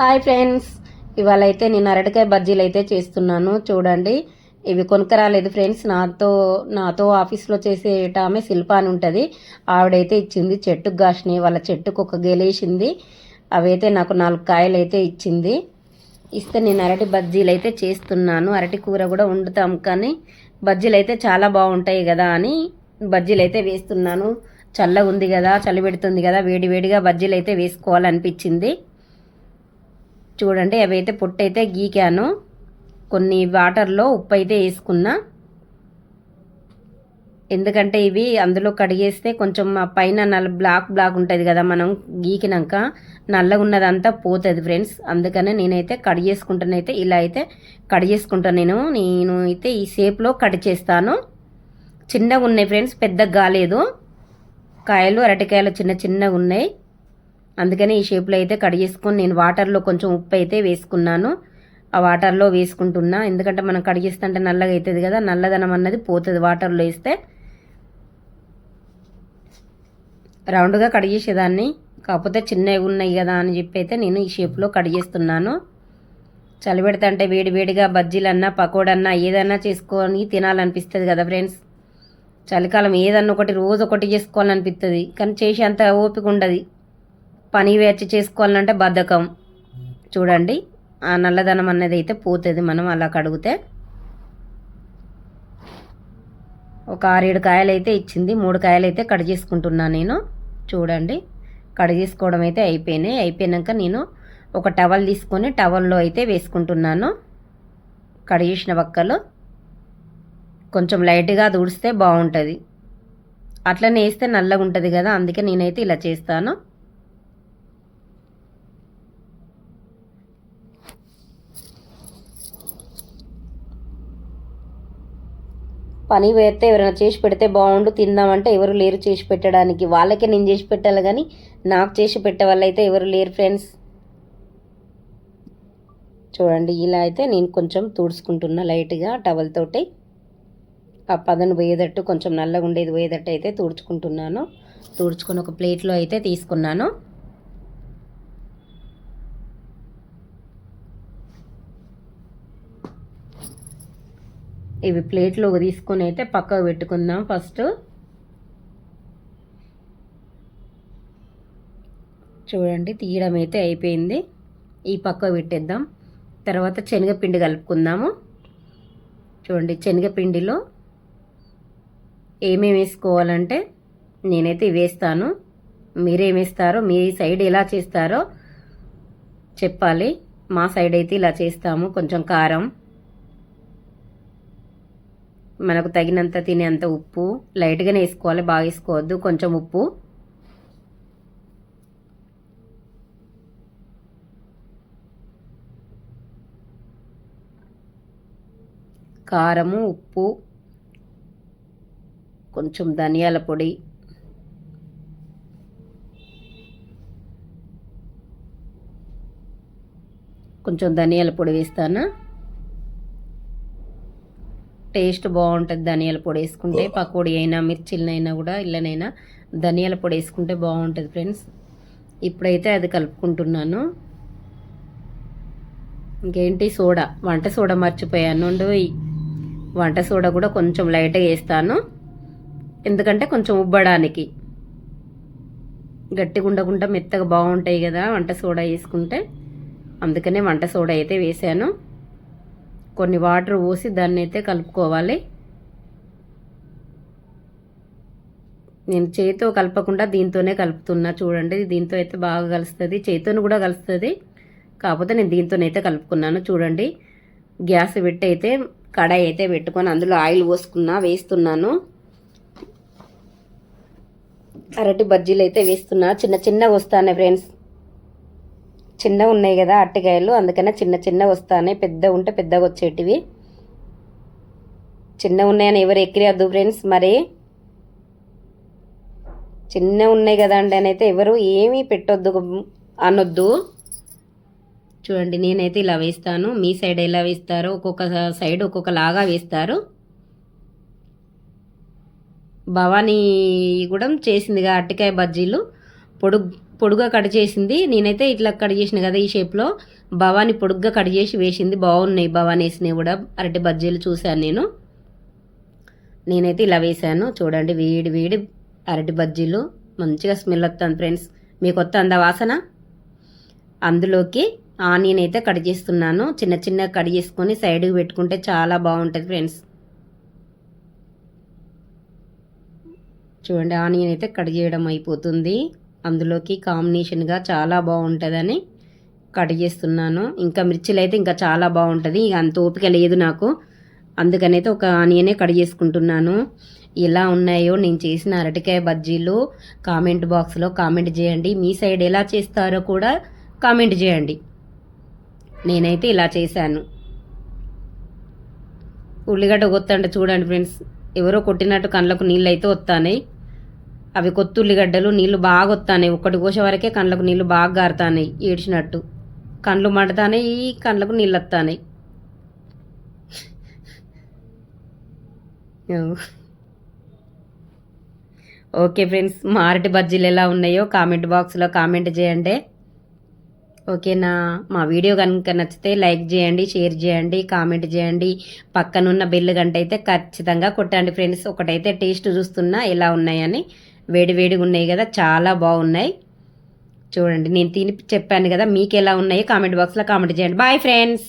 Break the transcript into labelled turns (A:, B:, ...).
A: Hi friends ఇవాళ అయితే నేను అరటికాయ బజ్జీలు అయితే చేస్తున్నాను. చూడండి ఇవి కొనుక్కరాలేదు ఫ్రెండ్స్. నాతో నాతో ఆఫీస్లో చేసేట ఆమె శిల్ప అని ఉంటుంది. ఆవిడైతే ఇచ్చింది చెట్టుకు కాసినాయి వాళ్ళ చెట్టుకు ఒక గెలేసింది. అవైతే నాకు నాలుగు కాయలు అయితే ఇచ్చింది. ఇస్తే నేను అరటి బజ్జీలు అయితే చేస్తున్నాను. అరటి కూర కూడా వండుతాం కానీ బజ్జీలు అయితే చాలా బాగుంటాయి కదా అని బజ్జీలు అయితే వేస్తున్నాను. చల్లగా ఉంది కదా చలి పెడుతుంది కదా వేడి వేడిగా బజ్జీలు అయితే వేసుకోవాలనిపించింది. చూడండి అవైతే అయితే పొట్టు అయితే గీకాను. కొన్ని వాటర్లో ఉప్పు అయితే వేసుకున్నా. ఎందుకంటే ఇవి అందులో కడిగేస్తే కొంచెం పైన నల్ల బ్లాక్ బ్లాక్ ఉంటుంది కదా మనం గీకినాక. నల్లగా ఉన్నదంతా పోతుంది ఫ్రెండ్స్. అందుకనే నేనైతే కట్ చేసుకుంటానైతే ఇలా అయితే కట్ చేసుకుంటాను నేను. నేను అయితే ఈ షేప్లో కట్ చేస్తాను. చిన్నగా ఉన్నాయి ఫ్రెండ్స్ పెద్దగా కాలేదు. కాయలు అరటికాయలు చిన్న చిన్నగా ఉన్నాయి అందుకని ఈ షేప్లో అయితే కడిగేసుకొని నేను వాటర్లో కొంచెం ఉప్పు అయితే వేసుకున్నాను. ఆ వాటర్లో వేసుకుంటున్నా. ఎందుకంటే మనం కడిగేస్తుంటే నల్లగా అవుతుంది కదా నల్లదనం అన్నది పోతుంది వాటర్లో వేస్తే. రౌండ్గా కడిగేసేదాన్ని కాకపోతే చిన్నవి ఉన్నాయి కదా అని చెప్పి అయితే నేను ఈ షేప్లో కడిగేస్తున్నాను చలి పెడతంటే వేడి వేడిగా బజ్జీలన్నా పకోడన్నా ఏదన్నా చేసుకొని తినాలనిపిస్తుంది కదా ఫ్రెండ్స్. చలికాలం ఏదన్నా ఒకటి రోజు ఒకటి చేసుకోవాలనిపిస్తుంది కానీ చేసే అంత ఓపిక ఉండదు. పని వేచి చేసుకోవాలంటే బద్ధకం. చూడండి ఆ నల్లదనం అన్నది అయితే పోతుంది మనం అలా కడిగితే. ఒక ఆరేడు కాయలు అయితే ఇచ్చింది మూడు కాయలు అయితే కట్ చేసుకుంటున్నాను నేను. చూడండి కట్ చేసుకోవడం అయితే అయిపోయినాయి. అయిపోయినాక నేను ఒక టవల్ తీసుకొని టవల్లో అయితే వేసుకుంటున్నాను. కడిగేసిన వక్కలు కొంచెం లైట్గా తుడిస్తే బాగుంటుంది. అట్లనే వేస్తే నల్లగా ఉంటుంది కదా అందుకే నేనైతే ఇలా చేస్తాను. పని వేస్తే ఎవరైనా చేసి పెడితే బాగుండు తిందామంటే ఎవరు లేరు చేసి పెట్టడానికి. వాళ్ళకే నేను చేసి పెట్టాలి కానీ నాకు చేసి పెట్టే వాళ్ళైతే ఎవరు లేరు ఫ్రెండ్స్. చూడండి ఇలా అయితే నేను కొంచెం తుడుచుకుంటున్నా లైట్గా టవల్ తోటి. ఆ పదను పోయేటట్టు కొంచెం నల్లగా ఉండేది పోయేటట్టు అయితే తుడుచుకుంటున్నాను. తుడుచుకొని ఒక ప్లేట్లో అయితే తీసుకున్నాను. ఇవి ప్లేట్లు తీసుకొని అయితే పక్కకు పెట్టుకుందాం ఫస్ట్. చూడండి తీయడం అయితే అయిపోయింది. ఈ పక్క పెట్టేద్దాం. తర్వాత శనగపిండి కలుపుకుందాము. చూడండి శనగపిండిలో ఏమేమి వేసుకోవాలంటే నేనైతే వేస్తాను. మీరేం వేస్తారో మీ సైడ్ ఎలా చేస్తారో చెప్పాలి. మా సైడ్ అయితే ఇలా చేస్తాము. కొంచెం కారం. మనకు తగినంత తినేంత ఉప్పు. లైట్గానే వేసుకోవాలి బాగా వేసుకోవద్దు. కొంచెం ఉప్పు. కారము ఉప్పు. కొంచెం ధనియాల పొడి. కొంచెం ధనియాల పొడి వేస్తాను? టేస్ట్ బాగుంటుంది ధనియాల పొడి వేసుకుంటే పకోడీ అయినా మిర్చిలనైనా కూడా ఇళ్ళనైనా ధనియాల పొడి వేసుకుంటే బాగుంటుంది ఫ్రెండ్స్. ఇప్పుడైతే అది కలుపుకుంటున్నాను. ఇంకేంటి సోడా? వంట సోడా మర్చిపోయాను. వంట సోడా కూడా కొంచెం లైట్గా వేస్తాను. ఎందుకంటే కొంచెం ఉబ్బడానికి. గట్టిగా ఉండకుండా మెత్తగా బాగుంటాయి కదా వంట సోడా వేసుకుంటే. అందుకనే వంట సోడా అయితే వేసాను. కొన్ని వాటర్ పోసి దాన్ని అయితే కలుపుకోవాలి. నేను చేతితో కలపకుండా దీంతోనే కలుపుతున్నా చూడండి. దీంతో అయితే బాగా కలుస్తుంది. చేతితో కూడా కలుస్తుంది. కాకపోతే నేను దీంతోనైతే కలుపుకున్నాను చూడండి. గ్యాస్ పెట్టి అయితే కడాయి అయితే పెట్టుకొని అందులో ఆయిల్ పోసుకున్నా వేస్తున్నాను. అరటి బజ్జీలు అయితే వేస్తున్నా. చిన్న చిన్నగా వస్తానే ఫ్రెండ్స్. చిన్నవి ఉన్నాయి కదా అరటికాయలు అందుకనే చిన్న చిన్నగా వస్తానే పెద్ద ఉంటే పెద్దగా వచ్చేటివి. చిన్న ఉన్నాయని ఎవరు ఎక్కిరద్దు ఫ్రెండ్స్ మరి. చిన్న ఉన్నాయి కదా అండి అని అయితే ఎవరు ఏమీ పెట్టొద్దు అనొద్దు. చూడండి నేనైతే ఇలా వేస్తాను. మీ సైడ్ ఎలా వేస్తారో ఒక్కొక్క సైడ్ ఒక్కొక్క లాగా వేస్తారు. భవానీ కూడా చేసిందిగా అరటికాయ బజ్జీలు. పొడుగు పొడుగా కట్ చేసింది. నేనైతే ఇట్లా కట్ చేసిన కదా ఈ షేప్లో భవాని పొడుగ్గా కట్ చేసి వేసింది. బాగున్నాయి భవాని వేసినవి కూడా. అరటి బజ్జీలు చూశాను నేను. నేనైతే ఇలా వేశాను. చూడండి వేడి వేడి అరటి బజ్జీలు. మంచిగా స్మెల్ వస్తుంది ఫ్రెండ్స్. మీకు వస్తుంద వాసన? అందులోకి ఆనియన్ అయితే కట్ చేస్తున్నాను. చిన్న చిన్న కట్ చేసుకొని సైడ్కి పెట్టుకుంటే చాలా బాగుంటుంది ఫ్రెండ్స్. చూడండి ఆనియన్ అయితే కట్ చేయడం అయిపోతుంది. అందులోకి కాంబినేషన్గా చాలా బాగుంటుందని కట్ చేస్తున్నాను. ఇంకా మిర్చిలు అయితే ఇంకా చాలా బాగుంటుంది. ఇక అంత ఓపిక లేదు నాకు. అందుకనైతే ఒక ఆనియనే కట్ చేసుకుంటున్నాను. ఎలా ఉన్నాయో నేను చేసిన అరటికాయ బజ్జీలు కామెంట్ బాక్స్లో కామెంట్ చేయండి. మీ సైడ్ ఎలా చేస్తారో కూడా కామెంట్ చేయండి. నేనైతే ఇలా చేశాను. ఉల్లిగడ్డ కొత్తంటే చూడండి ఫ్రెండ్స్ ఎవరో కొట్టినట్టు కళ్ళకు నీళ్ళు అయితే వస్తాయి అవి కొత్తుల్లిగడ్డలు నీళ్ళు నీళ్ళు బాగా వస్తాయి ఒక్కటి కోసే వరకే కళ్ళకు నీళ్ళు బాగా గారుతాయి ఏడ్చినట్టు. కళ్ళు మండుతాయి కళ్ళకు నీళ్ళు వస్తాయి ఓకే ఫ్రెండ్స్ మా అరటి బజ్జీలు ఎలా ఉన్నాయో కామెంట్ బాక్స్లో కామెంట్ చేయండి. ఓకేనా? మా వీడియో కనుక నచ్చితే లైక్ చేయండి షేర్ చేయండి కామెంట్ చేయండి. పక్కనున్న బెల్ గంట అయితే ఖచ్చితంగా కొట్టండి ఫ్రెండ్స్. ఒకటైతే టేస్ట్ చూస్తున్నా ఎలా ఉన్నాయని. వేడి వేడిగా ఉన్నాయి కదా చాలా బాగున్నాయి. చూడండి నేను తిని చెప్పాను కదా మీకు ఎలా ఉన్నాయో? కామెంట్ బాక్స్లో కామెంట్ చేయండి. Bye friends